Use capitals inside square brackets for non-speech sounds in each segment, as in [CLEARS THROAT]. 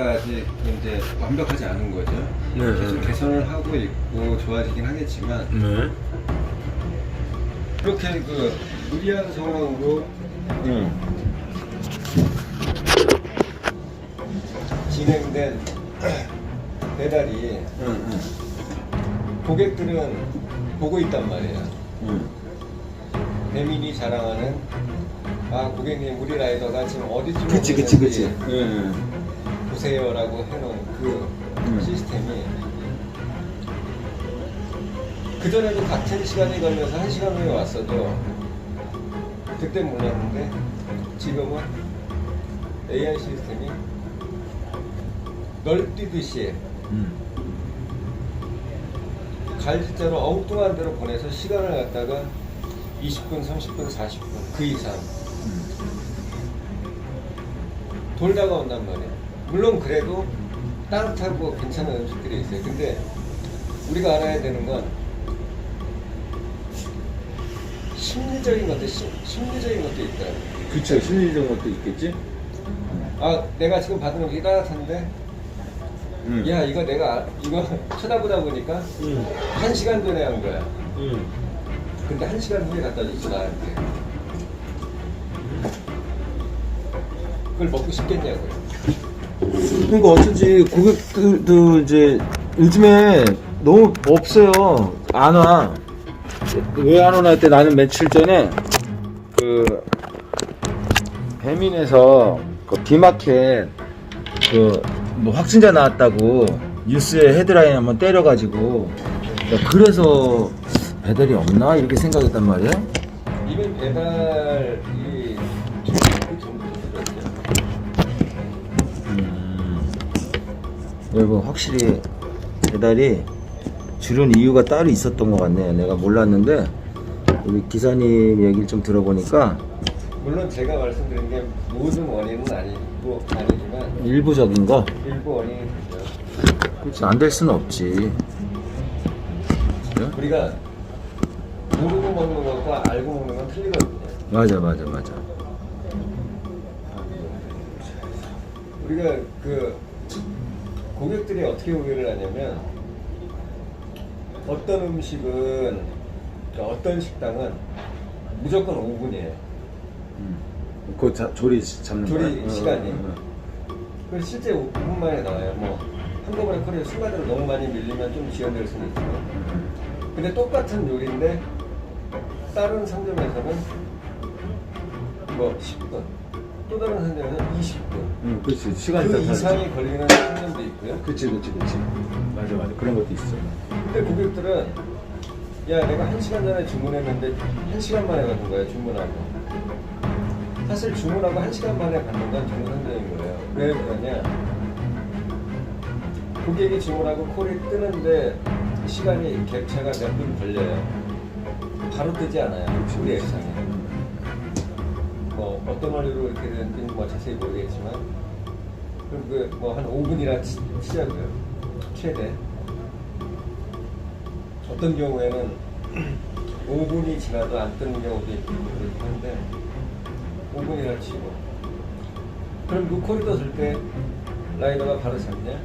아직 이제 완벽하지 않은 거죠. 네, 계속 네. 개선을 하고 있고 좋아지긴 하겠지만 네. 그렇게 그 무리한 상황으로 응. 진행된 [CLEARS THROAT] 배달이 응. 응. 고객들은 보고 있단 말이에요. 응. 배민이 자랑하는 아 고객님 우리 라이더가 지금 어디쯤 그치, 그치, 그치. 있는지 응. 보세요라고 해놓은 그 음. 시스템이 그 전에도 같은 시간이 걸려서 한 시간 후에 왔어도 그때 몰랐는데 지금은 AI 시스템이 널뛰듯이 응. 갈짓대로 엉뚱한 데로 보내서 시간을 갖다가 20분, 30분, 40분 그 이상 돌다가 온단 말이에요. 물론 그래도 따뜻하고 괜찮은 음식들이 있어요. 근데 우리가 알아야 되는 건 심리적인 것도 심, 심리적인 것도 있다. 그쵸. 심리적인 것도 있겠지? 아 내가 지금 받은 음식이 따뜻한데 응. 야 이거 내가 아- 이거 [LAUGHS] 쳐다보다 보니까 응. 한 시간 전에 한 거야. 응. 근데 한 시간 후에 갖다 줬어 나한테. 그걸 먹고 싶겠냐고요. 그러니까 어쩐지 고객들도 이제 요즘에 너무 없어요. 안 와. 왜 안 오나 할때 나는 며칠 전에 그 배민에서 그 비마켓 그 뭐 확진자 나왔다고 뉴스에 헤드라인 한번 때려가지고 야, 그래서 배달이 없나 이렇게 생각했단 말이야. 이미 배달 여러분 확실히 배달이 줄은 이유가 따로 있었던 것 같네요. 내가 몰랐는데 우리 기사님 얘기를 좀 들어보니까 물론 제가 말씀드린 게 모든 원인은 아니고 아니지만 일부적인 거 일부 원인이 되죠. 그렇지 안 될 수는 없지. 그죠? 우리가 모르고 먹는 것과 알고 먹는 건 틀리거든요. 맞아 맞아 맞아. 우리가 그 고객들이 어떻게 오해를 하냐면 어떤 음식은 그러니까 어떤 식당은 무조건 5분이에요. 그 자, 조리 잡는 조리 거야? 어, 시간이. 어, 어. 그 실제 5분 만에 나와요. 뭐 한꺼번에 커리어 순간적으로 너무 많이 밀리면 좀 지연될 수는 있지만 근데 똑같은 요리인데 다른 상점에서는 뭐 10분 또 다른 상점에서는 20분. 응, 그렇지. 시간이 그 다 다르지. 이상이 걸리는 상점도 있고요. 그렇지 그렇지 그렇지. 맞아 맞아. 그런 것도 있어. 근데 고객들은 야 내가 한 시간 전에 주문했는데 한 시간 만에 받은 거야 주문하고. 사실 주문하고 한 시간 만에 받는 건 정상적인 거예요. 왜 그러냐? 고객이 주문하고 콜이 뜨는데 시간이 갭차가 몇 분 걸려요. 바로 뜨지 않아요. 우리 앱상에. 뭐 어떤 원리로 이렇게 되는지 뭐 자세히 모르겠지만 그럼 그 뭐 한 5분이라 치, 치자고요. 최대. 어떤 경우에는 [CLEARS THROAT] 5분이 지나도 안 뜨는 경우도 있고 그렇긴 한데 5분이나 치고. 그럼 그 코리도 줄때 라이더가 바로 잡냐?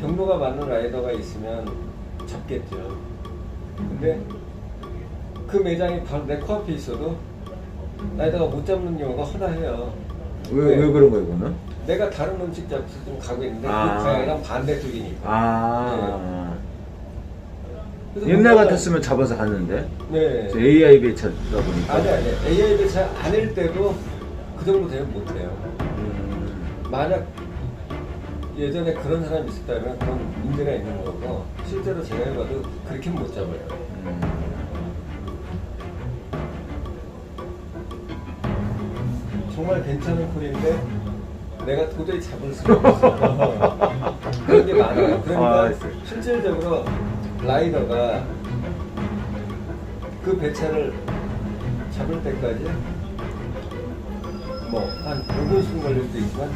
경로가 맞는 라이더가 있으면 잡겠죠. 근데 그 매장이 바로 내 코앞에 있어도 라이더가 못 잡는 경우가 허다해요 왜왜 그런 거야 이거는? 내가 다른 음식 잡수 좀 가고 있는데 아. 그 방향이랑 반대쪽이니까 아. 그래서 옛날 뭔가- 같았으면 잡아서 갔는데 네. AI 배차다 보니까. 아니 아니 AI 배차 아닐 때도 그 정도 되면 못 해요. 음, 만약 예전에 그런 사람이 있었다면 그런 문제가 있는 거고 실제로 제가 해봐도 그렇게는 못 잡아요. 음. 정말 괜찮은 콜인데 내가 도저히 잡을 수가 없어. 그런 게 많아요. 그러니까 아, 실질적으로 라이더가 그 배차를 잡을 때까지 뭐 한 5분 10분 걸릴 수도 있지만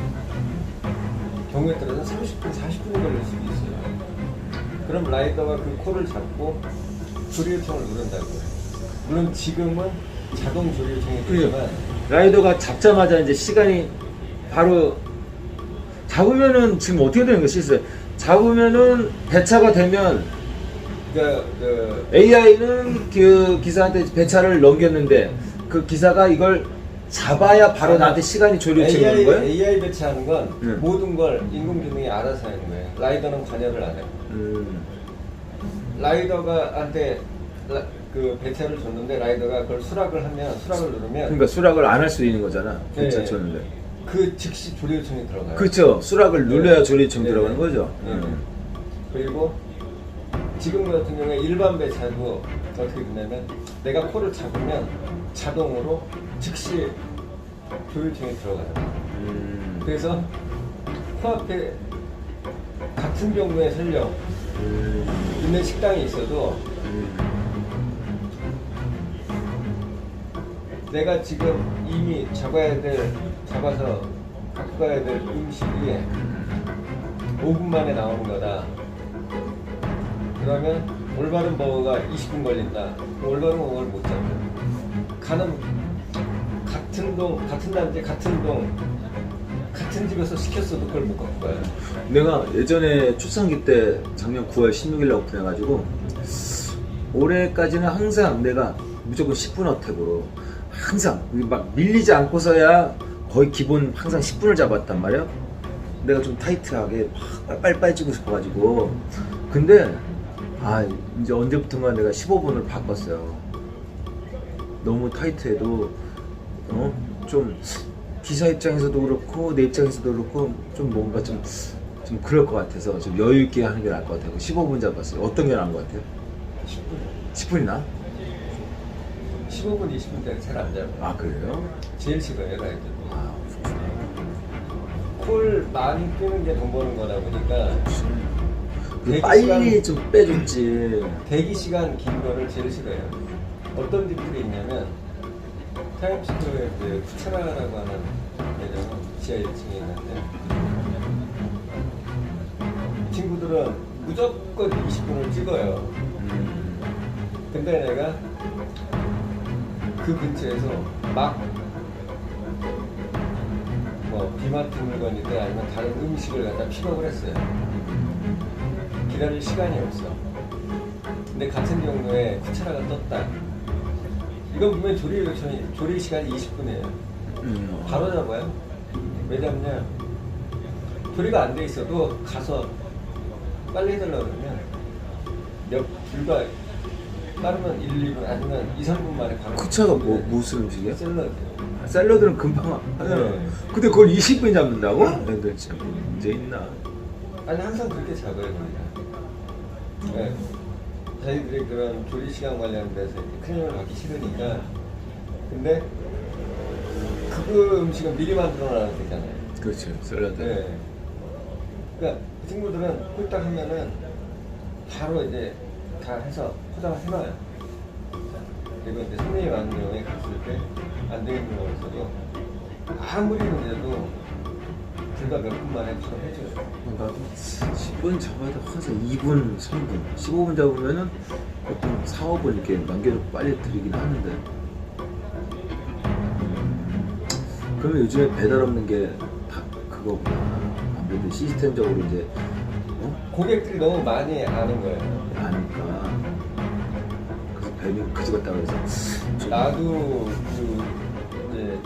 경우에 따라서는 30분, 40분이 걸릴 수도 있어요. 그럼 라이더가 그 콜을 잡고 조리 요청을 누른다고요. 물론 지금은 자동 조리 요청이 그죠. 되지만 라이더가 잡자마자 이제 시간이 바로 잡으면은 지금 어떻게 되는 거야 실제 잡으면은 배차가 되면 그러니까 그 AI는 그 기사한테 배차를 넘겼는데 그 기사가 이걸 잡아야 바로 나한테 시간이 조율되는 거예요? AI 배치하는 건 네. 모든 걸 인공지능이 알아서 하는 거예요. 라이더는 관여를 안 해요. 음. 라이더가 한테 라- 그 배차를 줬는데 라이더가 그걸 수락을 하면 수락을 누르면 그러니까 수락을 안 할 수 있는 거잖아. 네. 배차 쳤는데. 그 즉시 조리 요청이 들어가요. 그렇죠. 수락을 눌러야 네. 조리청 네. 들어가는 거죠. 네. 음. 그리고 지금 같은 경우에 일반 배차도 어떻게 되냐면 내가 코를 잡으면 자동으로 즉시 조율청이 들어가요. 음. 그래서 코앞에 같은 경우에 설령 음. 있는 식당이 있어도 내가 지금 이미 잡아야 될 잡아서 갖고 가야 될 음식이 5분 만에 나오는 거다. 그러면 올바른 버거가 20분 걸린다. 올바른 버거를 못 잡죠. 가는 같은 동 같은 단지 같은 동 같은 집에서 시켰어도 그걸 못 갖고 가요. 내가 예전에 출산기 때 작년 9월 16일 날 오픈해가지고 올해까지는 항상 내가 무조건 10분 어택으로 항상 막 밀리지 않고서야 거의 기본 항상 10분을 잡았단 말이야. 내가 좀 타이트하게 막 빨리빨리 찍고 싶어가지고 근데 아 이제 언제부턴가 내가 15분을 바꿨어요. 너무 타이트해도 어? 좀 기사 입장에서도 그렇고 내 입장에서도 그렇고 좀 뭔가 좀, 좀 그럴 것 같아서 좀 여유 있게 하는 게 나을 것 같아요. 15분 잡았어요. 어떤 게 나은 것 같아요? 10분. 10분이나? 15분, 20분 때는 잘안 잡아요. 아 그래요? 제일 싫어요, 라이드. 아. 콜 많이 끄는 게 돈 버는 거다 보니까 그 대기 빨리 시간- 좀 빼줬지. 대기 시간 긴 거를 제일 싫어해요. 어떤 집들이 있냐면 타임스퀘어에 그 쿠차라라고 하는 매장은 지하 1층에 있는데 친구들은 무조건 20분을 찍어요. 음, 근데 내가 그 근처에서 막 뭐 비마트 물건이든 아니면 다른 음식을 갖다 픽업을 했어요. 기다릴 시간이 없어. 근데 같은 경우에 쿠차라가 떴다. 이건 분명히 조리 요청이 조리 시간이 20분이에요. 음. 바로 잡아요. 왜 잡냐? 조리가 안 돼 있어도 가서 빨리 해달라고 그러면 몇 불과 빠르면 1, 2분 아니면 2, 3분 만에 바로 쿠차가 뭐 무슨 음식이야? 샐러드 샐러드는 금방 하잖아. 네. 근데 그걸 20분 잡는다고? 애들 참 문제 있나? 아니 항상 그렇게 잡아요 그러니까 네. 자기들이 그런 조리 시간 관련돼서 이렇게 클린을 받기 싫으니까 근데 그 음식은 미리 만들어 놔도 되잖아요 그렇죠. 샐러드. 네. 그러니까 그 친구들은 홀딱 하면은 바로 이제 다 해서 포장을 해놔요. 그리고 이제 손님이 많은 경우에 갔을 때 안 되는 경우가 있어도 아무리 늦어도 불과 몇 분 만에 바로 해줘요. 나도 10분 잡아도 항상 2분, 3분, 15분 잡으면은 보통 4, 5분 이렇게 남겨놓고 빨리 드리긴 하는데. 그러면 요즘에 배달 없는 게 다 그거구나. 아무래도 시스템적으로 이제 어? 고객들이 너무 많이 아는 거예요. 그지 같다 그래서 좀 나도 그 이제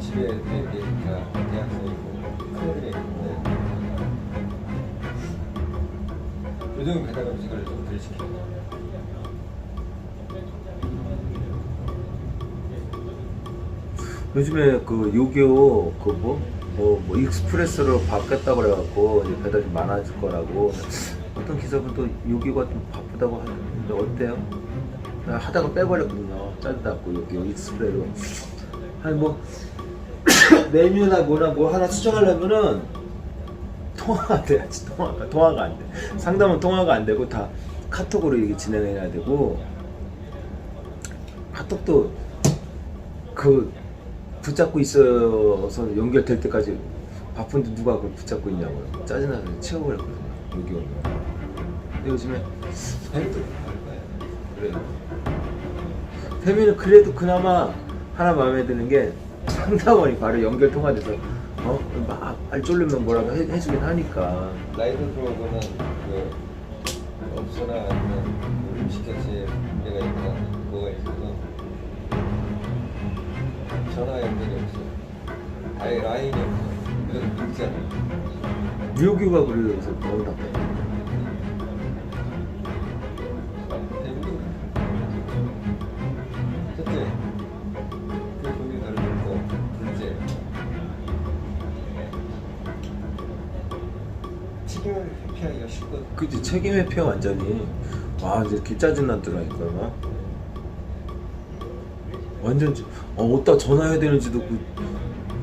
집에 애들이 다 대학생이고 큰애들이 있는데 요즘 배달 음식을 좀덜 시켜요. 요즘에 그 요기요 그뭐 뭐, 뭐 익스프레스로 바뀌었다고 그래갖고 이제 배달이 많아질 거라고 어떤 기사분도 요기가 좀 바쁘다고 하는데 어때요? 나 하다가 빼버렸거든요 짜증났고 요기요 익스프레로 아니 뭐 [COUGHS] 메뉴나 뭐나 뭐 하나 수정하려면은 통화가 안 돼. 통화가, 통화가 안 돼. 상담은 통화가 안 되고 다 카톡으로 이게 진행해야 되고 카톡도 그 붙잡고 있어서 연결될 때까지 바쁜데 누가 그걸 붙잡고 있냐고요. 짜증나서 채워버렸거든요. 여기 오면. 근데 요즘에 다를 거예요. 그래요. 태민은 그래도 그나마 하나 마음에 드는 게 상담원이 바로 연결 통화돼서 어? 막 알쫄리면 뭐라고 해, 해주긴 하니까 라이드 프로그는 그 업소나 아니면 그 음식 자체에 문제가 있거나 뭐가 있어서 전화 연결이 없어요. 아예 라인이 없어요. 그래서 끊잖아요. 류규가 그래서 너무 답답해 그치 책임 회피야 완전히 와 이제 개 짜증 나더라니까 막 완전 지- 어 어디다 전화해야 되는지도 그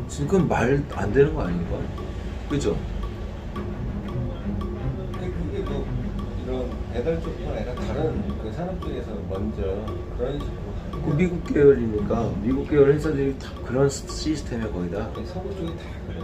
지금 말 안 되는 거 아닌가 그죠 근데 그게 뭐 이런 배달 쪽뿐 아니라 다른 그 산업 쪽에서 먼저 그런 식으로 그. 미국 계열이니까 미국 계열 회사들이 다 그런 시- 시스템이야 거의 다 서구 쪽이 다 그래.